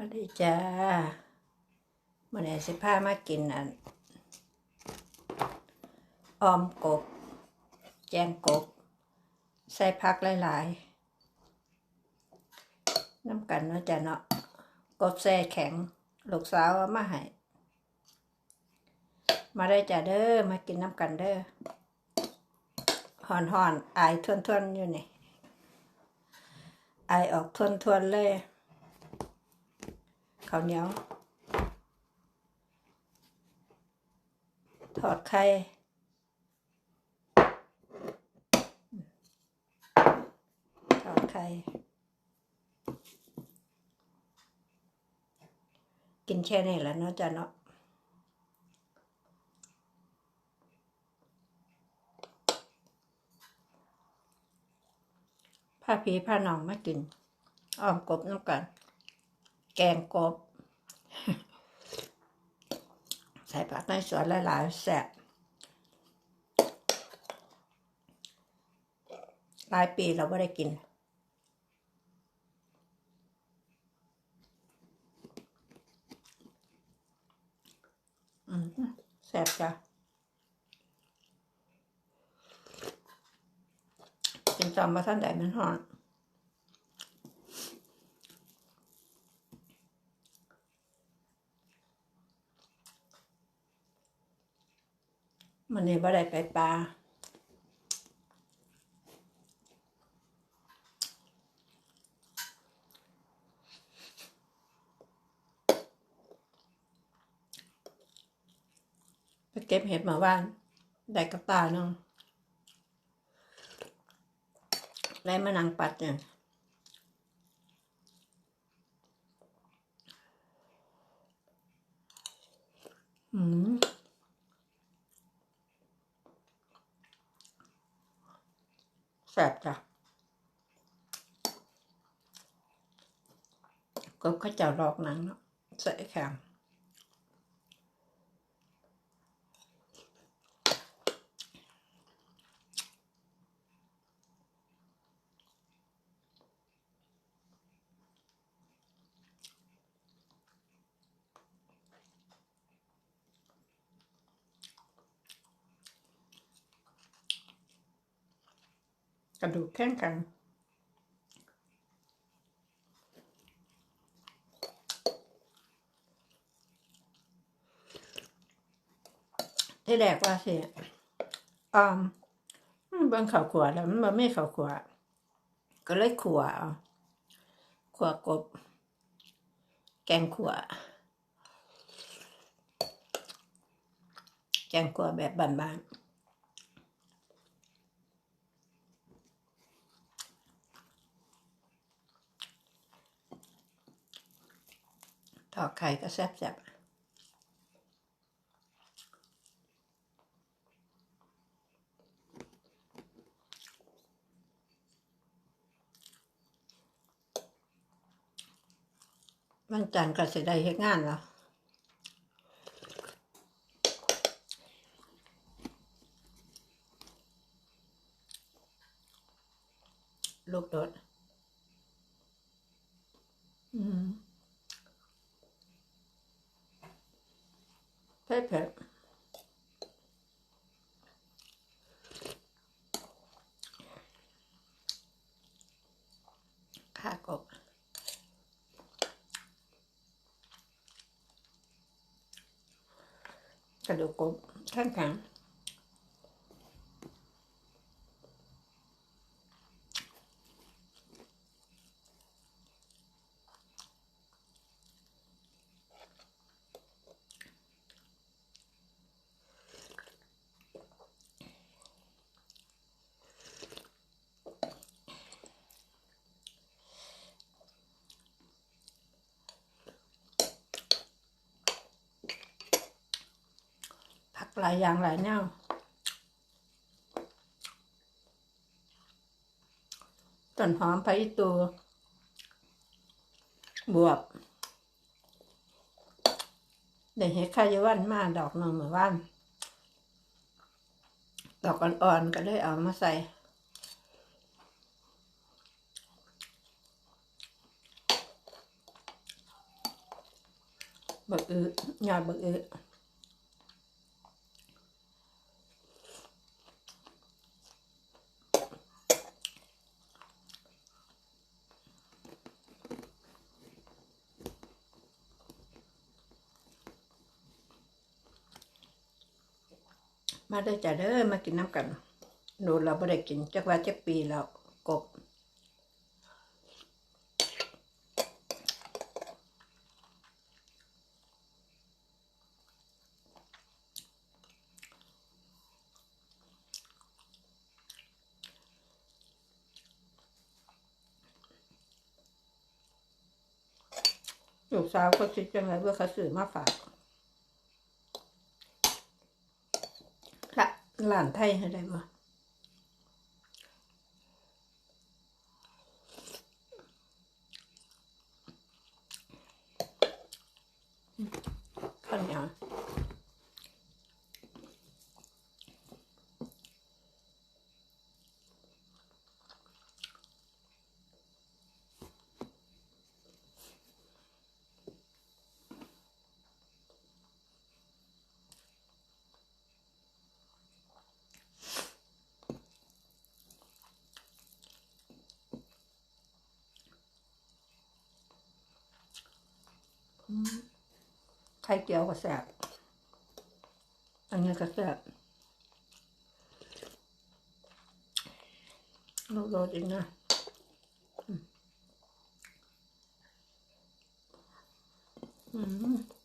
วัสดีจ้ามื่อนี้สิพามากินอันออมกบ แจงกบ ใส่ผักหลายๆน้ำกันเนาะจ้ะเนาะกบแซ่แข็ง ลูกสาวมาให้มาได้จ้ะเด้อ มากินน้ำกันเด้อห่อนห่อนอายทวนๆอยู่นี่ อายออกทวนๆเลย ข้าวเหนียว ทอดไข่ทอดไข่กินแค่นี้แหล้วเนาะจ้ะเนาะผ้าผีผ้าหนองมากินอ้อมกบน้ำกัน แกงกบ ใส่ผักในสวนหลายๆแซ่บหลายปีเราไม่ได้กินแซ่บจ้ะกินจอมมาท่านใดมันหอน มันนี่บ่ได้ไปปลาไปเก็บเห็ดมาว่านได้กับตาเนาะได้มานังปัดเนี่ยอืมแซ่ บจ้ะก็ข้าเจ้าลอกหนังเนาะใส่แข็ง กระดูกแข็งกัน ที่แรกว่าสิอ่ามันเบิ่งข้าวขัวแล้วมันบ่มีข้าวขัวก็เลยขวเอาขัวกบ แกงขัวแกงขัวแบบบ้านๆท อดไข่ก็แซ่บๆวันจันทร์ก็สิได้เฮ็ดงานแล้วลูกโดด อืม ไม่เผ็ดค่ากบกระดูกกบข้างๆ หลายอย่างหลายแนวต้นหอมไปตัว บวบได้เห็ดขายวันมาดอกหนึ่งเหมือนวันดอกอ่อนๆก็เลยเอามาใส่บักอือหยอดบักอื มาได้จ้ะเด้อมากินน้ำกันโดนเราไม่ได้กินจักว่าจักปีแล้วกบลูกสาวก็คิดจังไงเลยว่าเขาซื้อมาฝากละ หลานไทยให้ได้บ่ ไข่เจียวก็แซ่บอันนี้ก็แซ่บโลโลจริงนะอืม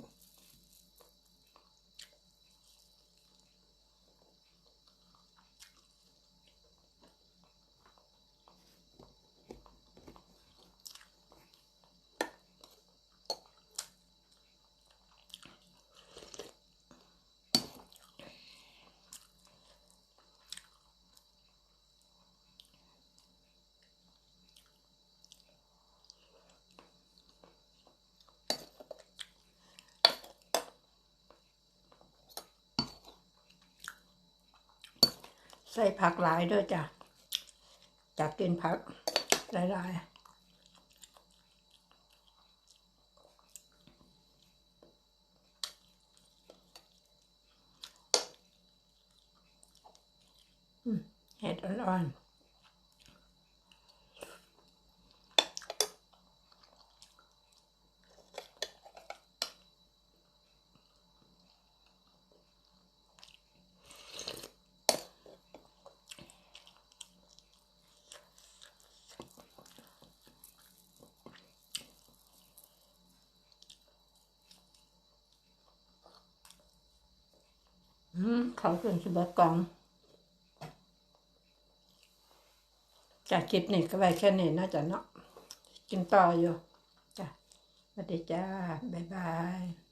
ใส่ผักหลายด้วยจ้ะจากกินผักหลายๆอืมเห็ดอ่อนๆอืม เขาขึ้นสิบกองจากคลิปนี้ก็ไว้แค่นี้น่าจะเนาะกินต่ออยู่จ้ะสวัสดีจ้า บ๊ายบาย